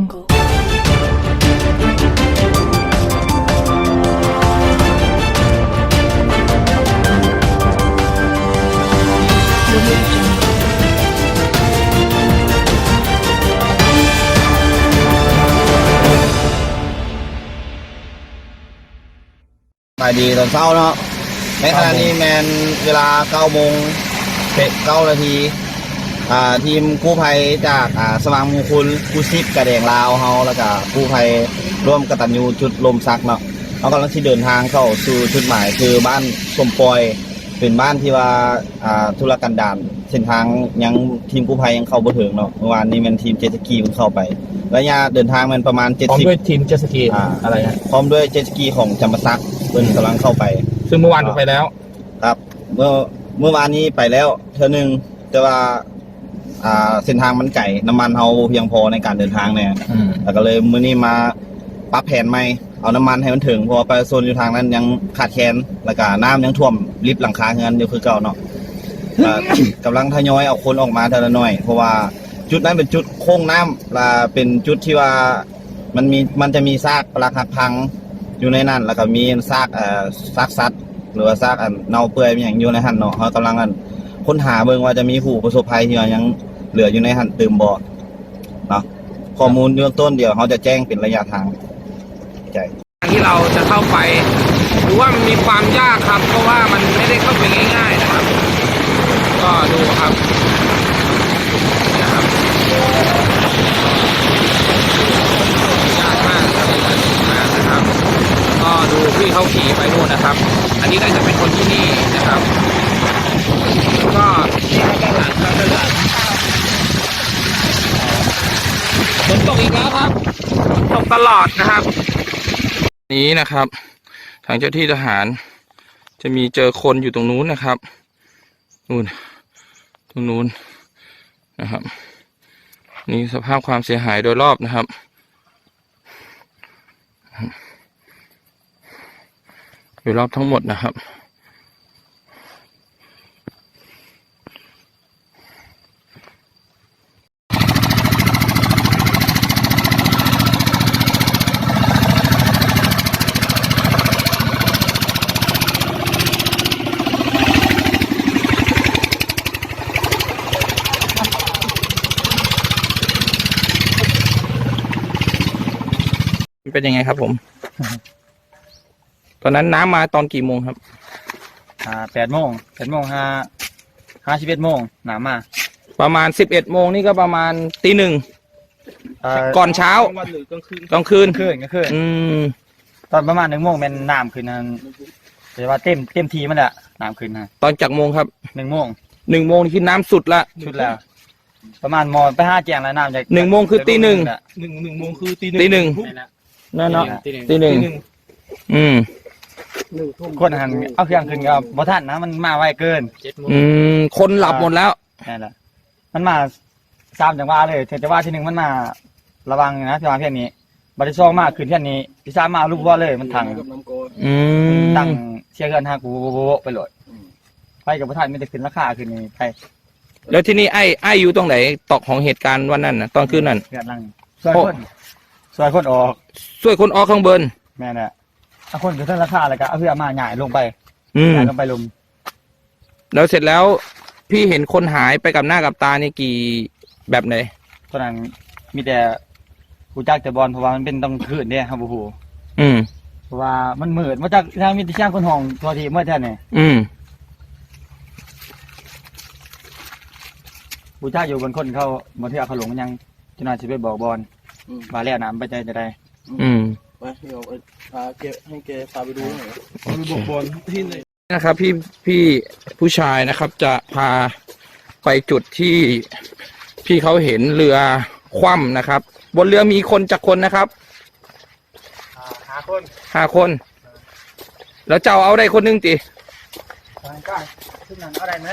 jungle. Audio jungle. สบายดีตอนเช้าเนาะ อ่าทีมกู้ภัยจากอ่าสว่างมงคลกู้ชิปกระแดงลาวเฮาแล้วก็กู้ภัยร่วมกตัญญูจุดลมซักเนาะเรากำลังที่เดินทางเข้าสู่จุดหมายคือบ้านสมปอยเป็นบ้านที่ว่าอ่าธุรกันดารเส้นทางยังทีมกู้ภัยยังเข้าบ่ถึงเนาะเมื่อวานนี้แมันทีมเจตสกีมันเข้าไประยะเดินทางมันประมาณพร้อมด้วย70ทีมเจ็ตสกีอ่า อะไรฮะพร้อมด้วยเจตสกีของจำปาซักเพิ่นกำลังเข้าไป ซึ่งเมื่อวานไปแล้ว ครับ เมื่อเมื่อวานนี้ไปแล้วเท่านึงแต่ว่า อ่าเส้นทางมันไก่น้ำมันเฮาบ่เพียงพอในการเดินทางเนี่ยอืมแล้วก็เลยมื้อนี้มาปรับแผนใหม่เอาน้ำมันให้มันถึงเพราะว่าประชาชนอยู่ทางนั้นยังขาดแคลนแล้วก็น้ำยังท่วมลิฟต์หลังคาเฮือนอยู่คือเก่าเนาะก็กำลังทยอยเอาคนออกมาทีละหน่อย เพราะว่าจุดนั้นเป็นจุดโค้งน้ำและเป็นจุดที่ว่ามันมีมันจะมีซากปรักหักพังอยู่ในนั้น แล้วก็มีซากเอ่อซากสัตว์หรือว่าซากอันเน่าเปื่อยมีอย่างอยู่ในหันเนาะเขากำลังอัน ค้นหาเบิ่งว่าจะมีผู้ประสบภัยที่ว่ายังเหลืออยู่ในหันตื่มบ่เนาะข้อมูลเบื้องต้นเดี๋ยวเขาจะแจ้งเป็นระยะทางใจที่เราจะเข้าไปหรือว่ามันมีความยากครับ เพราะว่ามันไม่ได้เข้าไปง่าย ๆนะครับ ก็ดูครับนะครับยากมากครับมากนะครับ ก็ดูพี่เขาขี่ไปนู่นนะครับ อันนี้น่าจะเป็นคนที่นี่นะครับ ก็ด้านหลังครับด้านหลังฝนตกอีกแล้วครับตกตลอดนะครับ นี้นะครับ ทางเจ้าที่ทหาร จะมีเจอคนอยู่ตรงนู้นนะครับนู่นตรงนู้นนะครับ นี่สภาพความเสียหายโดยรอบนะครับโดยรอบทั้งหมดนะครับ มันเป็นยังไงครับ ผม ตอนนั้นน้ำมาตอนกี่โมงครับ อ่าแปดโมงแปดโมงห้าห้าสิบเอ็ดโมงหนามาประมาณสิบเอ็ดโมงนี่ก็ประมาณตีหนึ่งเอ่อก่อนเช้ากลางคืนขึ้นก็ขึ้นอืมตอนประมาณหนึ่งโมงเป็นน้ำขึ้นนั่นแต่ว่าเต็มเต็มทีมันแหละน้ำขึ้นนะตอนจากโมงครับหนึ่งโมงหนึ่งโมงนี่คือน้ำสุดละชุดแล้ว ประมาณมอไปห้าแจงแล้วน้ำจะหนึ่งโมงคือตีหนึ่งหนึ่งหนึ่งโมงคือตีตีหนึ่ง นั่นเนาะตีหนึ่งอืมคนหันเอาเครื่องขึ้นก็บ่ทันนะมันมาไวเกินอืมคนหลับหมดแล้วนั่นแหละมันมาสามจังหวะเลยเทจังหวะที่หนึ่งมันมาระวังนะที่มาเพี้ยนนี้บัตรซองมากขึ้นเพี้ยนนี้ที่สามมาลูกว่าเลยมันทังกับน้ำโกนอืมตั้งเชียร์กันฮากูโบะไปเลยไปกับพระท่านไม่ได้ขึ้นราคาขึ้นนี่ไปแล้วที่นี่ไอ้ไอ้อยู่ตรงไหนตอกของเหตุการณ์วันนั้นนะตอนคืนนั้นเกิดลังส่วน คนส่วนคนออกช่วยคนออกข้างบน แม่น่ะเอาคนอยู่ท่านราคาแล้วก็เอาเพื่อมาหง่ายลงไปอืม หง่ายลงไปลุมแล้วเสร็จแล้วพี่เห็นคนหายไปกับหน้ากับตานี่กี่แบบไหน ตอนนั้นมีแต่ผู้จักแต่บอลเพราะว่ามันเป็นต้องคืนเนี่ยครับผู้อืม เพราะว่ามันมืดมาจากทางมีแต่ช่างคนห้องตัวทีเมื่อแท้เนี่ยอืม ผู้จักอยู่บนคนเขาบนที่เขาหลงยังจะน่าจะไปบอกบอล มาแล้วน้ำไปใจจะได้อืมไปเดี๋ยวไปพาแกให้แกพาไปดูหน่อยไปบอกบอลที่ไหนนะครับพี่พี่ผู้ชายนะครับ จะพาไปจุดที่พี่เขาเห็นเรือคว่ำนะครับ บนเรือมีคนจากคนนะครับหาคนห้าคน แล้วเจ้าเอาได้คนหนึงติทางกลางขึ้นนั้นเอาได้ไหม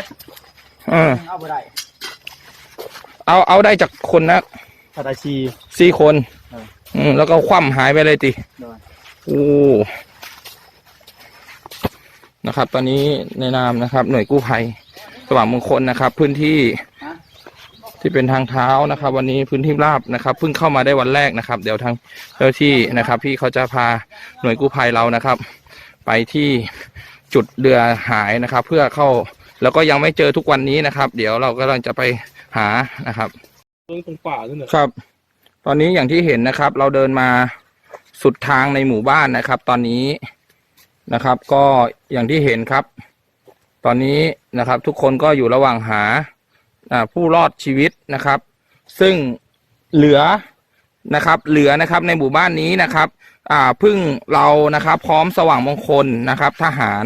เออเอาบ่ได้เอาเอาได้จากคนนะ ถ้าได้ชี สี่คนเอออืมแล้วก็คว่ำหายไปเลยติได้โอ้ นะครับ ตอนนี้ในนามนะครับ หน่วยกู้ภัยสว่างมงคลนะครับ พื้นที่ที่เป็นทางเท้านะครับ วันนี้พื้นที่ราบนะครับเพิ่งเข้ามาได้วันแรกนะครับ เดี๋ยวทางเจ้าหน้าที่นะครับ พี่เขาจะพาหน่วยกู้ภัยเรานะครับ ไปที่จุดเรือหายนะครับ เพื่อเข้าแล้วก็ยังไม่เจอทุกวันนี้นะครับ เดี๋ยวเรากำลังจะไปหานะครับ เรื่องตรงป่าด้วยนี่ยครับ ตอนนี้อย่างที่เห็นนะครับ เราเดินมาสุดทางในหมู่บ้านนะครับ ตอนนี้นะครับ ก็อย่างที่เห็นครับ ตอนนี้นะครับ ทุกคนก็อยู่ระหว่างหาผู้รอดชีวิตนะครับ ซึ่งเหลือนะครับ เหลือนะครับในหมู่บ้านนี้นะครับ อ่าพึ่งเรานะครับ พร้อมสว่างมงคลนะครับ ทหาร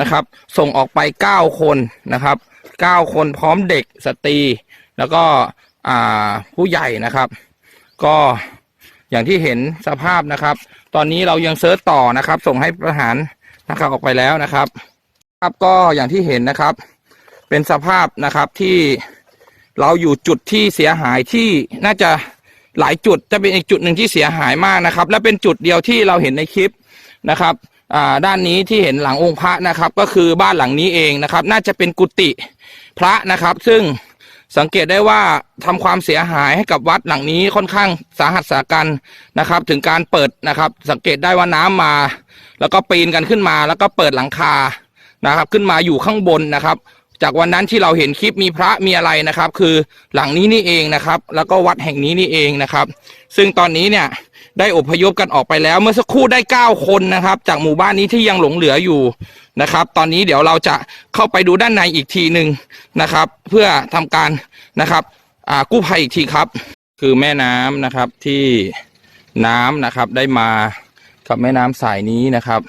นะครับ ส่งออกไปเก้าคนนะครับเก้าคนพร้อมเด็กสตรี แล้วก็ ผู้ใหญ่นะครับ ก็อย่างที่เห็นสภาพนะครับ ตอนนี้เรายังเซิร์ชต่อนะครับ ส่งให้ประหารนะครับออกไปแล้วนะครับครับก็อย่างที่เห็นนะครับ เป็นสภาพนะครับที่เราอยู่จุดที่เสียหายที่น่าจะหลายจุดจะเป็นอีกจุดหนึ่งที่เสียหายมากนะครับ และเป็นจุดเดียวที่เราเห็นในคลิปนะครับด้านนี้ที่เห็นหลังองค์พระนะครับ ก็คือบ้านหลังนี้เองนะครับ น่าจะเป็นกุฏิพระนะครับ ซึ่ง สังเกตได้ว่าทำความเสียหายให้กับวัดหลังนี้ค่อนข้างสาหัสสากันนะครับ ถึงการเปิดนะครับ สังเกตได้ว่าน้ำมา แล้วก็ปีนกันขึ้นมา แล้วก็เปิดหลังคานะครับ ขึ้นมาอยู่ข้างบนนะครับ จากวันนั้นที่เราเห็นคลิปมีพระมีอะไรนะครับ คือหลังนี้นี่เองนะครับ แล้วก็วัดแห่งนี้นี่เองนะครับ ซึ่งตอนนี้เนี่ย ได้อพยพกันออกไปแล้ว เมื่อสักครู่ได้เก้าคนนะครับ จากหมู่บ้านนี้ที่ยังหลงเหลืออยู่นะครับ ตอนนี้เดี๋ยวเราจะเข้าไปดูด้านในอีกทีหนึ่งนะครับ เพื่อทำการนะครับกู้ภัยอีกทีครับ คือแม่น้ำนะครับที่น้ำนะครับได้มากับแม่น้ำสายนี้นะครับ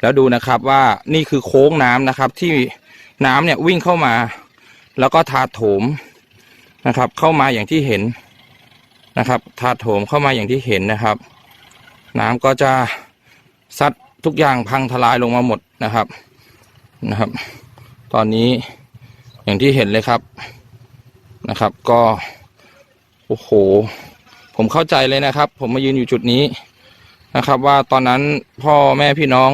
แล้วดูนะครับว่านี่คือโค้งน้ำนะครับที่น้ำเนี่ยวิ่งเข้ามา แล้วก็ทาโถมนะครับ เข้ามาอย่างที่เห็น นะครับทาโถมเข้ามาอย่างที่เห็นนะครับ น้ำก็จะซัดทุกอย่างพังทลายลงมาหมดนะครับนะครับ ตอนนี้อย่างที่เห็นเลยครับนะครับ ก็โอ้โห ผมเข้าใจเลยนะครับ ผมมายืนอยู่จุดนี้นะครับ ว่าตอนนั้นพ่อแม่พี่น้อง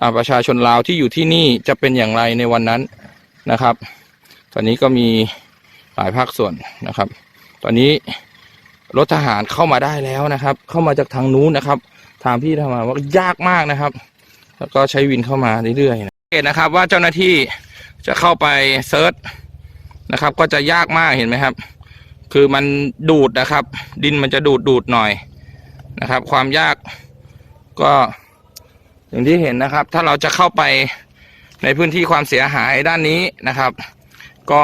อประชาชนลาวที่อยู่ที่นี่จะเป็นอย่างไรในวันนั้นนะครับ ตอนนี้ก็มีหลายภาคส่วนนะครับ ตอนนี้ รถทหารเข้ามาได้แล้วนะครับ เข้ามาจากทางนู้นนะครับ ทางพี่ทำมาว่ายากมากนะครับ แล้วก็ใช้วินเข้ามาเรื่อยๆนะเห็นนะครับ ว่าเจ้าหน้าที่จะเข้าไปเซิร์ชนะครับ ก็จะยากมากเห็นไหมครับ คือมันดูดนะครับ ดินมันจะดูดดูดหน่อยนะครับ ความยากก็อย่างที่เห็นนะครับ ถ้าเราจะเข้าไปในพื้นที่ความเสียหายด้านนี้นะครับ ก็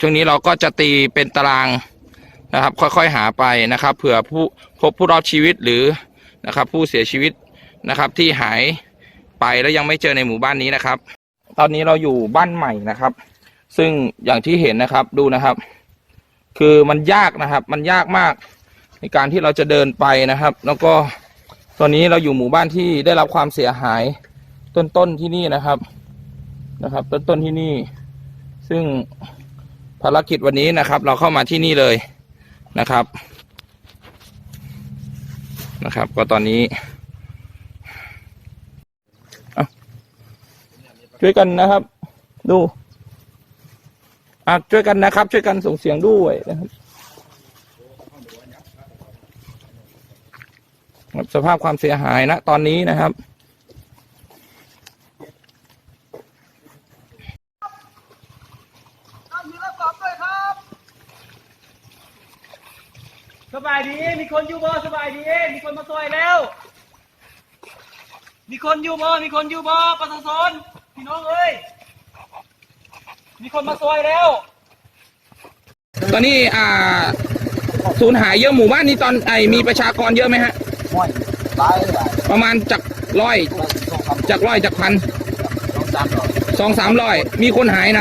ช่วงนี้เราก็จะตีเป็นตาราง นะครับ ค่อยๆหาไปนะครับเผื่อผู้พบผู้รอดชีวิตหรือนะครับ ผู้เสียชีวิตนะครับ ที่หายไปแล้วยังไม่เจอในหมู่บ้านนี้นะครับ ตอนนี้เราอยู่บ้านใหม่นะครับ ซึ่งอย่างที่เห็นนะครับดูนะครับ คือมันยากนะครับ มันยากมากในการที่เราจะเดินไปนะครับ แล้วก็ตอนนี้เราอยู่หมู่บ้านที่ได้รับความเสียหายต้นๆที่นี่นะครับนะครับ ต้นๆที่นี่ ซึ่งภารกิจวันนี้นะครับ เราเข้ามาที่นี่เลย นะครับ นะครับ ก็ตอนนี้เอ้าช่วยกันนะครับ ดูอะช่วยกันนะครับ ช่วยกันส่งเสียงด้วยนะครับสภาพความเสียหายนะ ตอนนี้นะครับ สบายดี มีคนอยู่บ่สบายดี มีคนมาซอยแล้ว มีคนอยู่บ่มีคนอยู่บ่ประชาชนพี่น้องเอ้ย มีคนมาซอยแล้ว ตอนนี้อ่าสูญหายเยอะหมู่บ้านนี้ตอนไอมีประชากรเยอะไหมฮะ ห้อยตายเลยประมาณจากร้อยสองสามจากร้อยจากพันสองสามร้อยสองสามร้อยมีคนหายน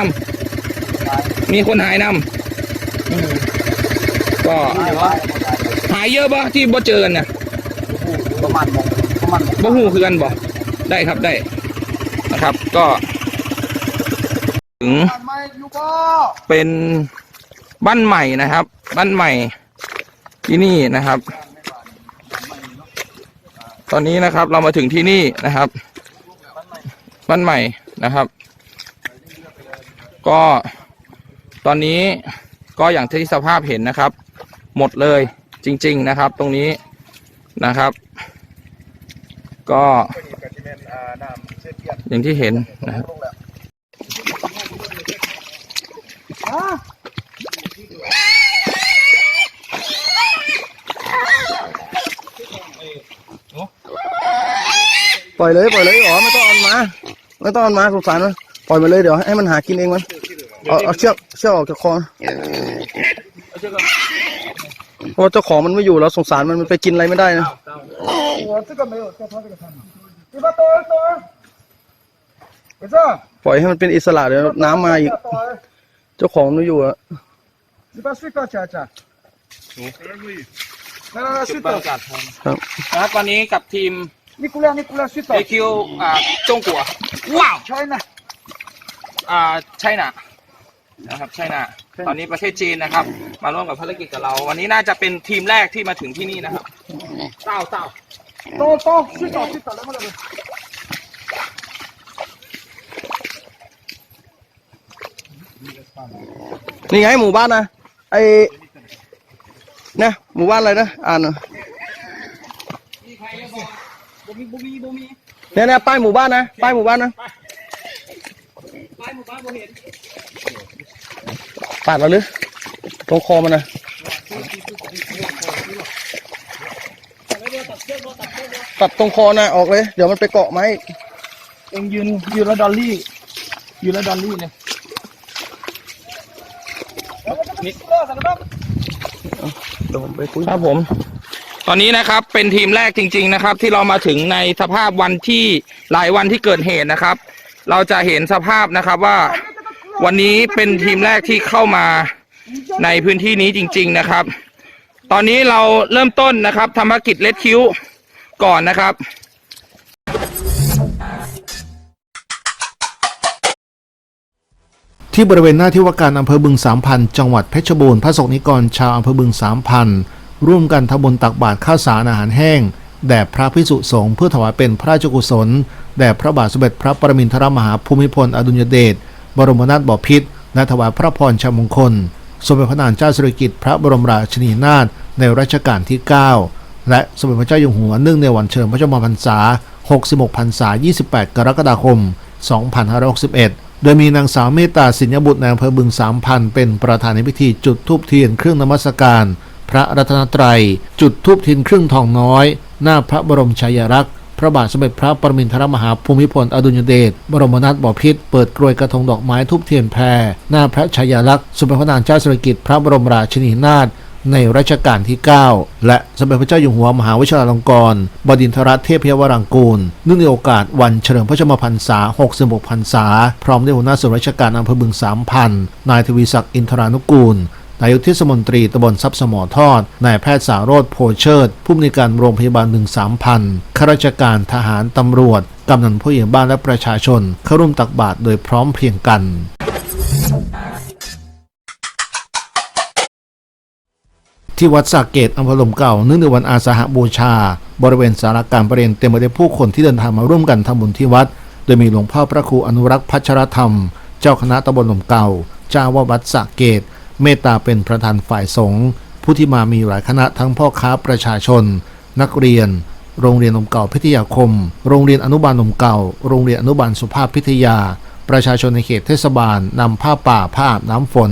ำมีคนหายนำอืมก็ ตายว่าหายเยอะปะที่บ่เจอกันเนี่ยประมาณมงประมาณบ่หูคือกันบ่ได้ครับได้นะครับก็ถึงเป็นบ้านใหม่นะครับ บ้านใหม่ที่นี่นะครับ ตอนนี้นะครับเรามาถึงที่นี่นะครับ บ้านใหม่นะครับ ก็ตอนนี้ก็อย่างที่สภาพเห็นนะครับ หมดเลย จริง ๆนะครับ ตรงนี้นะครับ ก็อย่างที่เห็นนะครับปล่อยเลยปล่อยเลยอ๋อไม่ต้องเอามันมาไม่ต้องเอามันมาสงสารมันปล่อยมันเลยเดี๋ยวให้มันหากินเองมันเอาเอาเชือกเชือกออกจากคอ เพราะว่าเจ้าของมันไม่อยู่แล้วสงสารมันมันไปกินอะไรไม่ได้นะปล่อยให้มันเป็นอิสระเดี๋ยวน้ำมาอีกเจ้าของไม่อยู่อะนะครับตอนนี้กับทีม Nicolas, Nicolas, suis AQ อ่าจงกัวว้าว China. อ่าใช่น่ะ นะครับใช่น่ะตอนนี้ประเทศจีนนะครับ มาร่วมกับภารกิจกับเรา วันนี้น่าจะเป็นทีมแรกที่มาถึงที่นี่นะครับเต้าเต้า Attends, attends, suis toi, suis toi, là-bas, là-bas. นี่ไงหมู่บ้านนะไอเนี่ยหมู่บ้านอะไรนะอ่านหน่อยเนี่ยเนี่ยป้ายหมู่บ้านนะป้ายหมู่บ้านนะปา ดเราหรือตรงคอมันนะตัดตรงคอนะออกเลย เดี๋ยวมันไปเกาะไม้เองยืนยืนแล้วดอลลี่ ยืนแล้วดอลลี่เนี่ยเดี๋ยวผมไปคุยครับผม ตอนนี้นะครับเป็นทีมแรกจริง ๆนะครับ ที่เรามาถึงในสภาพวันที่หลายวันที่เกิดเหตุนะครับ เราจะเห็นสภาพนะครับว่า วันนี้เป็นทีมแรกที่เข้ามาในพื้นที่นี้จริง ๆนะครับ ตอนนี้เราเริ่มต้นนะครับทำภารกิจเลดคิ้วก่อนนะครับที่บริเวณหน้าที่ว่าการอำเภอบึงสามพันจังหวัดเพชรบูรณ์พระสงฆ์นิกรชาวอำเภอบึงสามพันร่วมกันทำบุญตักบาตรข้าวสารอาหารแห้ง แด่พระพิสุสงฆ์เพื่อถวายเป็นพระราชกุศล แด่พระบาทสมเด็จพระปรมินทรมหาภูมิพลอดุลยเดช บรมนาถบพิตรและถวายพระพรชัยมงคล สมเด็จพระนางเจ้าสิริกิติ์พระบรมราชินีนาถในรัชกาลที่ 9 และสมเด็จพระเจ้าอยู่หัวเนื่องในวันเฉลิมพระชนมพรรษา 66 พรรษา 28 กรกฎาคม 2561 โดยมีนางสาวเมตตาสิญญบุตรในอำเภอบึงสามพันเป็นประธานในพิธีจุดธูปเทียนเครื่องนมัสการ พระรัตนตรัย จุดธูปเทียนเครื่องทองน้อย หน้าพระบรมฉายาลักษณ์ ระบาทสมเด็จพระปรมินทรมหาภูมิพลอดุลยเดชบรมนาถบพิตรเปิดกรวยกระทงดอกไม้ทุบเทียนแพรหน้าพระฉายาลักษณ์สมเด็จพระนางเจ้าสิริกิติ์พระบรมราชินีนาถในรัชกาลที่ 9 และสมเด็จพระเจ้าอยู่หัวมหาวชิราลงกรณบดินทรเทพยวรังกูลเนื่องในโอกาสวันเฉลิมพระชนมพรรษา 66 พรรษา พร้อมด้วยหัวหน้าส่วนราชการอำเภอบึงสามพันนายทวีศักดิ์อินทรานุกูล นายกเทศมนตรีตำบลทรัพย์สมอทอด นายแพทย์สารโรธโพเชิด ผู้อำนวยการโรงพยาบาลหนึ่งสามพันข้าราชการทหารตำรวจ กำนันผู้ใหญ่บ้านและประชาชน เข้าร่วมตักบาตรโดยพร้อมเพรียงกันที่วัดสระเกตอำเภอลมเก่าเนื่องในวันอาสาหบูชา บริเวณสาราการประเรียนเต็มไปด้วยผู้คนที่เดินทางมาร่วมกันทำบุญที่วัด โดยมีหลวงพ่อพระครูอนุรักษ์พัชรธรรม เจ้าคณะตำบลลมเก่า เจ้าว่าวัดสระเกต เมตตาเป็นประธานฝ่ายสงฆ์ผู้ที่มามีหลายคณะทั้งพ่อค้าประชาชน นักเรียน โรงเรียนนมเก่าพิทยาคม โรงเรียนอนุบาลนมเก่า โรงเรียนอนุบาลสุภาพพิทยา ประชาชนในเขตเทศบาลนำผ้าป่าผ้าน้ำฝน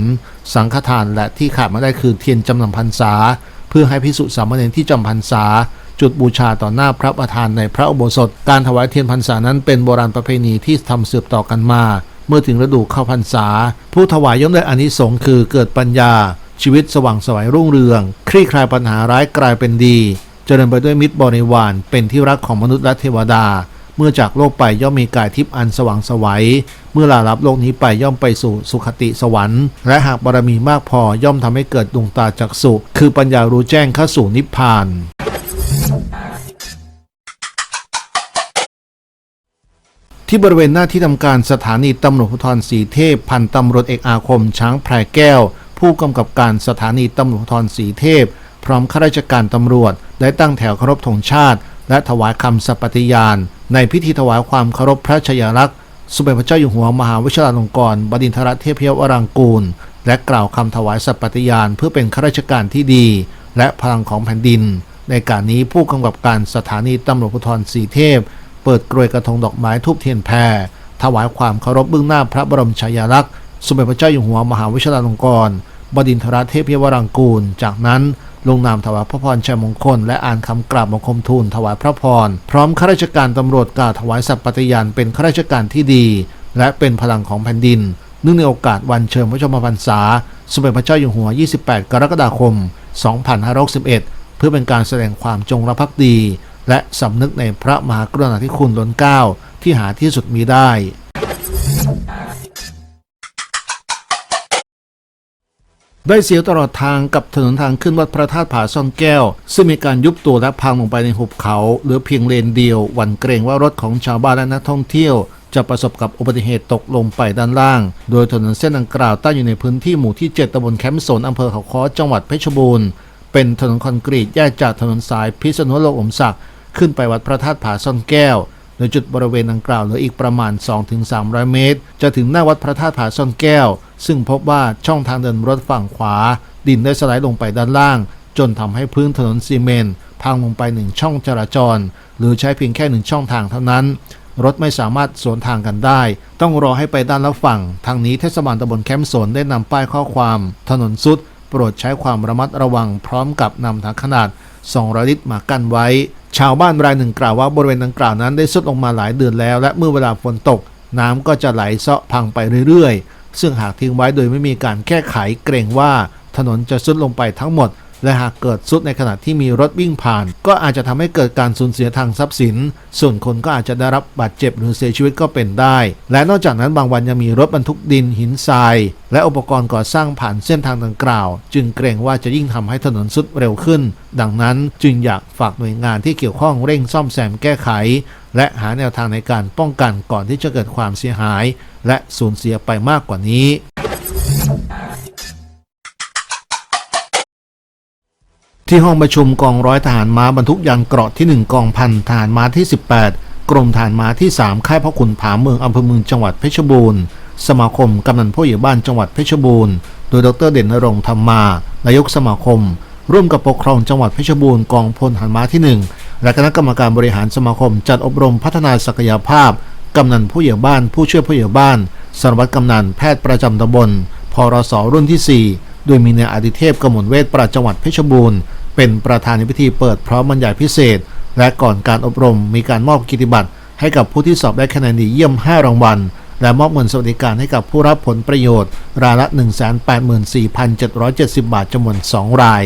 สังฆทานและที่ขาดไม่ได้คือเทียนจำนำพรรษา เพื่อให้พิสุสามเณรที่จำพรรษาจุดบูชาต่อหน้าพระประธานในพระอุโบสถ การถวายเทียนพรรษานั้นเป็นโบราณประเพณีที่ทำสืบต่อกันมา มื่อถึงฤดูเข้าพรรษา ผู้ถวายย่อมได้อานิสงส์คือเกิดปัญญา ชีวิตสว่างสวยรุ่งเรือง คลี่คลายปัญหาร้ายกลายเป็นดี เจริญไปด้วยมิตรบริวารเป็นที่รักของมนุษย์และเทวดา เมื่อจากโลกไปย่อมมีกายทิพย์อันสว่างสวัยเมื่อลาลับโลกนี้ไปย่อมไปสู่สุคติสวรรค์ และหากบารมีมากพอย่อมทำให้เกิดดวงตาจักสุคือปัญญารู้แจ้งเข้าสู่นิพพาน ที่บริเวณหน้าที่ทำการสถานีตำรวจภูธรสีเทพ พันตำรวจเอกอาคม ช้างแพรแก้ว ผู้กำกับการสถานีตำรวจภูธรสีเทพ พร้อมข้าราชการตำรวจ ได้ตั้งแถวเคารพธงชาติ และถวายคำสัปฏิญาณ ในพิธีถวายความเคารพพระชยาลักษณ์สมเด็จพระเจ้าอยู่หัวมหาวชิราลงกรณบดินทรเทพยวรังกูล และกล่าวคำถวายสัปฏิญาณเพื่อเป็นข้าราชการที่ดี และพลังของแผ่นดิน ในการนี้ผู้กำกับการสถานีตำรวจภูธรสีเทพ เปิดกรวยกระทงดอกไม้ทูบเทียนแพรถวายความเคารพเบื้องหน้าพระบรมฉายาลักษณ์สมเด็จพระเจ้าอยู่หัวมหาวิชาลงกรณบดินทรเทพยวรังกูล จากนั้นลงนามถวายพระพรชัยมงคล และอ่านคำกราบบังคมทูลถวายพระพร พร้อมข้าราชการตำรวจกล่าวถวายสัตย์ปฏิญาณเป็นข้าราชการที่ดี และเป็นพลังของแผ่นดินเนื่องในโอกาสวันเฉลิมพระชมพรรษา สมเด็จพระเจ้าอยู่หัว 28 กรกฎาคม 2561 เพื่อเป็นการแสดงความจงรักภักดี และสำนึกในพระมหากรุณาธิคุณล้นเกล้าที่หาที่สุดมีได้ ได้เสียวตลอดทางกับถนนทางขึ้นวัดพระธาตุผาซ่อนแก้ว ซึ่งมีการยุบตัวและพังลงไปในหุบเขาเหลือเพียงเลนเดียว หวันเกรงว่ารถของชาวบ้านและนักท่องเที่ยวจะประสบกับอุบัติเหตุตกลงไปด้านล่าง โดยถนนเส้นดังกล่าวตั้งอยู่ในพื้นที่หมู่ที่ 7ตำบลแคมป์สนอำเภอเขาค้อจังหวัดเพชรบูรณ์ เป็นถนนคอนกรีตแยกจากถนนสายพิษณุโลกอมศักดิ์ขึ้นไปวัดพระธาตุผาซ่อนแก้วโดยจุดบริเวณดังกล่าวเหลืออีกประมาณ 2-300 เมตร จะถึงหน้าวัดพระธาตุผาซ่อนแก้ว ซึ่งพบว่าช่องทางเดินรถฝั่งขวา ดินได้สไลด์ลงไปด้านล่าง จนทำให้พื้นถนนซีเมนต์พังลงไปหนึ่งช่องจราจร หรือใช้เพียงแค่หนึ่งช่องทางเท่านั้น รถไม่สามารถสวนทางกันได้ ต้องรอให้ไปด้านละฝั่ง ทางนี้เทศบาลตำบลแคมป์สนได้นำป้ายข้อความ ถนนสุด โปรดใช้ความระมัดระวังพร้อมกับนำถังขนาด 200 ลิตรมากั้นไว้ ชาวบ้านรายหนึ่งกล่าวว่าบริเวณดังกล่าวนั้นได้ซุดลงมาหลายเดือนแล้ว และเมื่อเวลาฝนตก น้ำก็จะไหลเซาะพังไปเรื่อยๆ ซึ่งหากทิ้งไว้โดยไม่มีการแก้ไขเกรงว่าถนนจะซุดลงไปทั้งหมด และหากเกิดสุดในขณะที่มีรถวิ่งผ่าน ก็อาจจะทำให้เกิดการสูญเสียทางทรัพย์สิน ส่วนคนก็อาจจะได้รับบาดเจ็บหรือเสียชีวิตก็เป็นได้ และนอกจากนั้นบางวันยังมีรถบรรทุกดินหินทราย และอุปกรณ์ก่อสร้างผ่านเส้นทางดังกล่าว จึงเกรงว่าจะยิ่งทำให้ถนนสุดเร็วขึ้น ดังนั้นจึงอยากฝากหน่วยงานที่เกี่ยวข้องเร่งซ่อมแซมแก้ไข และหาแนวทางในการป้องกันก่อนที่จะเกิดความเสียหาย และสูญเสียไปมากกว่านี้ ที่ห้องประชุมกองร้อยทหารม้าบรรทุกยานเกราะที่ 1 กองพันทหารม้าที่ 18 กรมทหารม้าที่ 3 ค่ายพ่อขุนผาเมืองอำเภอเมืองจังหวัดเพชรบูรณ์ สมาคมกำนันผู้ใหญ่บ้านจังหวัดเพชรบูรณ์ โดยดรเด่นนรงธรรมา นายกสมาคม ร่วมกับปกครองจังหวัดเพชรบูรณ์กองพลทหารม้าที่ 1 และคณะกรรมการบริหารสมาคม จัดอบรมพัฒนาศักยภาพกำนันผู้ใหญ่บ้านผู้ช่วยผู้ใหญ่บ้านสารวัตรกำนันแพทย์ประจำตำบลพรสรุ่นที่ 4 โดยมีนายอดิเทพกมลเวทประจังหวัดเพชรบูรณ์ เป็นประธานในพิธีเปิดพร้อมบรรยายพิเศษ และก่อนการอบรมมีการมอบกิติบัตรให้กับผู้ที่สอบได้คะแนนดีเยี่ยม 5 รางวัล และมอบเงินสวัสดิการให้กับผู้รับผลประโยชน์ รายละ 184,770 บาทจำนวน 2 ราย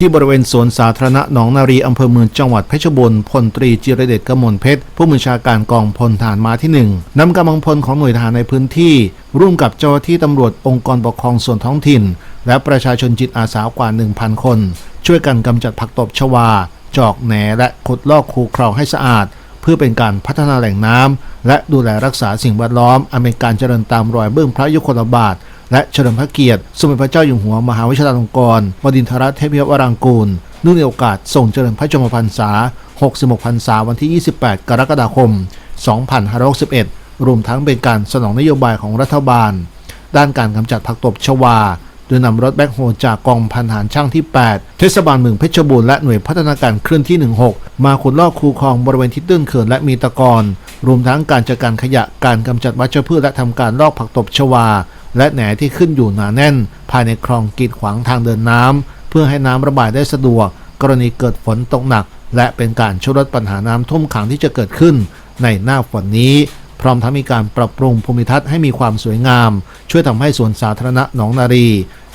ที่บริเวณสวนสาธารณะหนองนารีอำเภอเมืองจังหวัดเพชรบูรณ์พลตรีจิรเดชกมลเพชร ผู้บัญชาการกองพลทหารมาที่หนึ่งนำกำลังพลของหน่วยทหารในพื้นที่ ร่วมกับเจ้าหน้าที่ตำรวจองค์กรปกครองส่วนท้องถิ่น และประชาชนจิตอาสากว่า 1,000 คน ช่วยกันกำจัดผักตบชวา จอกแหนและขุดลอกคูคลองให้สะอาด เพื่อเป็นการพัฒนาแหล่งน้ำและดูแลรักษาสิ่งแวดล้อมอันเป็นการเจริญตามรอยเบื้องพระยุคลบาท และเฉลิมพระเกียรติ สมเด็จพระเจ้าอยู่หัวมหาวิชาลงกรณบดินทรเทพยวรางกูลเนื่องในโอกาสส่งเจริญพระชนมพรรษา 66 พรรษาวันที่ 28 กรกฎาคม 2561 รวมทั้งเป็นการสนองนโยบายของรัฐบาล ด้านการกำจัดผักตบชวา โดยนำรถแบ็คโฮจากกองพันทหารช่างที่ 8 เทศบาลเมืองเพชรบูรณ์และหน่วยพัฒนาการเคลื่อนที่ 16 มาขุดลอกคูคลองบริเวณที่ตื้นเขื่อนและมีตะกอนรวมทั้งการจัดการขยะการกำจัดวัชพืชและทำการลอกผักตบชวา และแหนที่ขึ้นอยู่หนาแน่น ภายในคลองกีดขวางทางเดินน้ำเพื่อให้น้ำระบายได้สะดวก กรณีเกิดฝนตกหนัก และเป็นการช่วยลดปัญหาน้ำท่วมขังที่จะเกิดขึ้นในหน้าฝนนี้ พร้อมทั้งมีการปรับปรุงภูมิทัศน์ให้มีความสวยงาม ช่วยทำให้สวนสาธารณะหนองนารี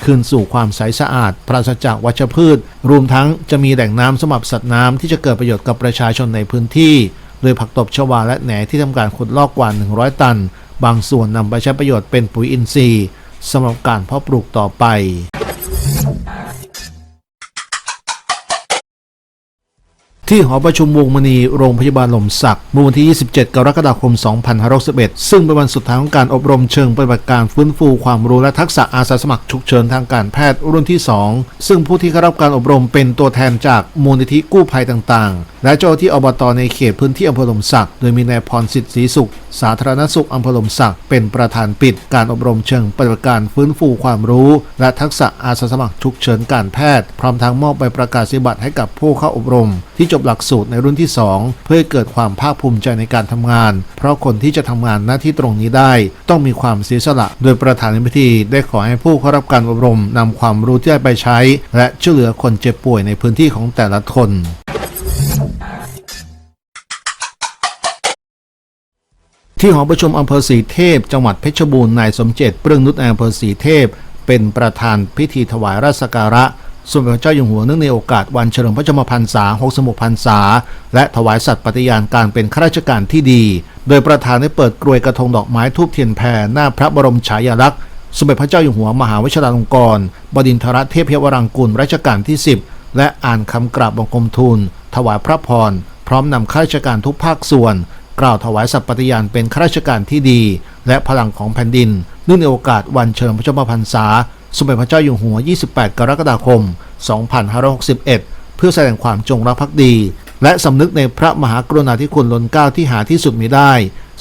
คืนสู่ความใสสะอาด ปราศจากวัชพืช รวมทั้งจะมีแหล่งน้ำสำหรับสัตว์น้ำที่จะเกิดประโยชน์กับประชาชนในพื้นที่ โดยผักตบชวาและแหนที่ทำการขุดลอกกว่า 100 ตัน บางส่วนนำไปใช้ประโยชน์เป็นปุ๋ยอินทรีย์สำหรับการเพาะปลูกต่อไป ที่หอประชุมวงมณีโรงพยาบาลหล่มสักเมื่อวันที่ 27 กรกฎาคม 2561 ซึ่งเป็นวันสุดท้ายของการอบรมเชิงปฏิบัติการฟื้นฟูความรู้และทักษะอาสาสมัครฉุกเฉินทางการแพทย์รุ่นที่ 2 ซึ่งผู้ที่เข้ารับการอบรมเป็นตัวแทนจากมูลนิธิกู้ภัยต่างๆ และเจ้าที่อบตในเขตพื้นที่อำเภอหลมสัก โดยมีนายพรสิทธิ์ศรีสุข สาธารณสุขอำเภอหลมสัก เป็นประธานปิดการอบรมเชิงปฏิบัติการฟื้นฟูความรู้ และทักษะอาสาสมัครฉุกเฉินการแพทย์ พร้อมทั้งมอบใบประกาศนียบัตรให้กับผู้เข้าอบรม ที่จบหลักสูตรในรุ่นที่ 2 เพื่อเกิดความภาคภูมิใจในการทำงาน เพราะคนที่จะทำงานหน้าที่ตรงนี้ได้ ต้องมีความเสียสละ โดยประธานในพิธีได้ขอให้ผู้เข้ารับการอบรมนำความรู้ที่ได้ไปใช้ และช่วยเหลือคนเจ็บป่วยในพื้นที่ของแต่ละคนที่หอประชุมอำเภอสีเทพ จังหวัดเพชรบูรณ์นายสมเจตเปรื่องนุชนายอำเภอสีเทพ เป็นประธานพิธีถวายราชสักการะ สมเด็จพระเจ้าอยู่หัวเนื่องในโอกาสวันเฉลิมพระชนมพรรษา 66 พรรษา และถวายสัตย์ปฏิญาณการเป็นข้าราชการที่ดี โดยประธานได้เปิดกรวยกระทงดอกไม้ทูบเทียนแพรหน้าพระบรมฉายาลักษณ์ สมเด็จพระเจ้าอยู่หัวมหาวชิราลงกรณ์บดินทรเทพยวรังกุลรัชกาลที่ 10 และอ่านคำกราบบังคมทูล ถวายพระพร พร้อมนำข้าราชการทุกภาคส่วน กล่าวถวายสัตย์ปฏิญาณเป็นข้าราชการที่ดี และพลังของแผ่นดินเนื่องในโอกาสวันเฉลิมพระชนมพรรษา สมเด็จพระเจ้าอยู่หัว 28 กรกฎาคม 2561 เพื่อแสดงความจงรักภักดี และสำนึกในพระมหากรุณาธิคุณล้นเกล้าที่หาที่สุดมิได้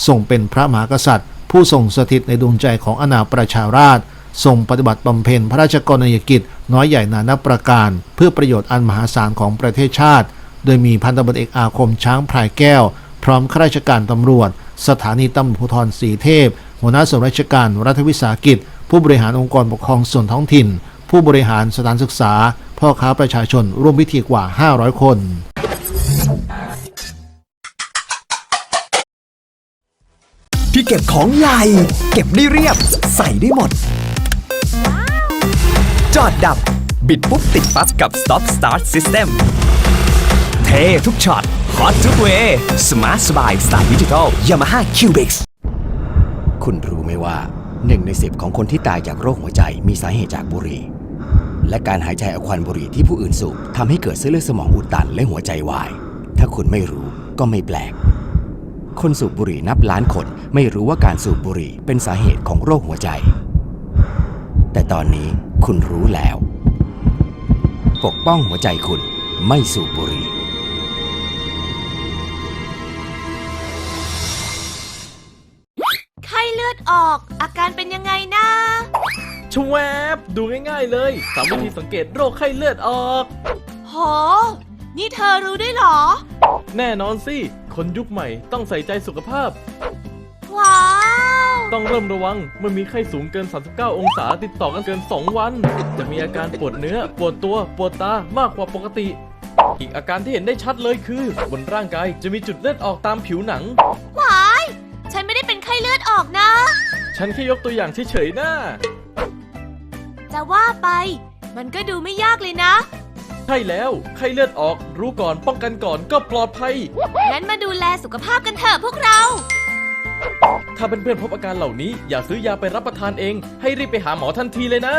ทรงเป็นพระมหากษัตริย์ ผู้ทรงสถิตในดวงใจของอาณาประชาราษฎร์ทรงปฏิบัติบำเพ็ญพระราชกรณียกิจ น้อยใหญ่นานับประการ เพื่อประโยชน์อันมหาศาลของประเทศชาติ โดยมีพันตำรวจเอกอาคมช้างพลายแก้ว พร้อมข้าราชการตำรวจ สถานีตำรวจภูธรสีเทพ หัวหน้าส่วนราชการรัฐวิสาหกิจ ผู้บริหารองค์กรปกครองส่วนท้องถิ่น ผู้บริหารสถานศึกษา พ่อค้าประชาชนร่วมพิธีกว่า 500 คนที่เก็บของใหญ่ เก็บได้เรียบ ใส่ได้หมด จอดดับ บิดปุ๊บติดปั๊บกับ Stop Start System เท่ทุกช็อตฮอตทุกเวย์สมาร์ทสบายสไตล์ดิจิทัล Yamaha Cubix คุณรู้ไหมว่า หนึ่งในสิบของคนที่ตายจากโรคหัวใจมีสาเหตุจากบุหรี่ และการหายใจเอาควันบุหรี่ที่ผู้อื่นสูบทำให้เกิดเส้นเลือดสมองอุดตันและหัวใจวาย ถ้าคุณไม่รู้ก็ไม่แปลก คนสูบบุหรี่นับล้านคนไม่รู้ว่าการสูบบุหรี่เป็นสาเหตุของโรคหัวใจ แต่ตอนนี้คุณรู้แล้ว ปกป้องหัวใจคุณไม่สูบบุหรี่ ออก อาการเป็นยังไงนะ ชวบดูง่ายๆเลย สามวิธีสังเกตโรคไข้เลือดออก โห นี่เธอรู้ด้วยเหรอ แน่นอนสิ คนยุคใหม่ต้องใส่ใจสุขภาพ ว้าว ต้องเริ่มระวังเมื่อมีไข้สูงเกิน 39 องศาติดต่อกันเกิน 2 วัน จะมีอาการปวดเนื้อ ปวดตัว ปวดตามากกว่าปกติ อีกอาการที่เห็นได้ชัดเลยคือ บนร่างกายจะมีจุดเลือดออกตามผิวหนัง หวาย ฉันไม่ได้เป็นไข้เลือด ออกนะ ฉันแค่ยกตัวอย่างเฉยๆนะจะว่าไป มันก็ดูไม่ยากเลยนะ ใช่แล้วไข้เลือดออกรู้ก่อนป้องกันก่อนก็ปลอดภัย งั้นมาดูแลสุขภาพกันเถอะพวกเรา ถ้าเพื่อนๆพบอาการเหล่านี้ อย่าซื้อยาไปรับประทานเอง ให้รีบไปหาหมอทันทีเลยนะ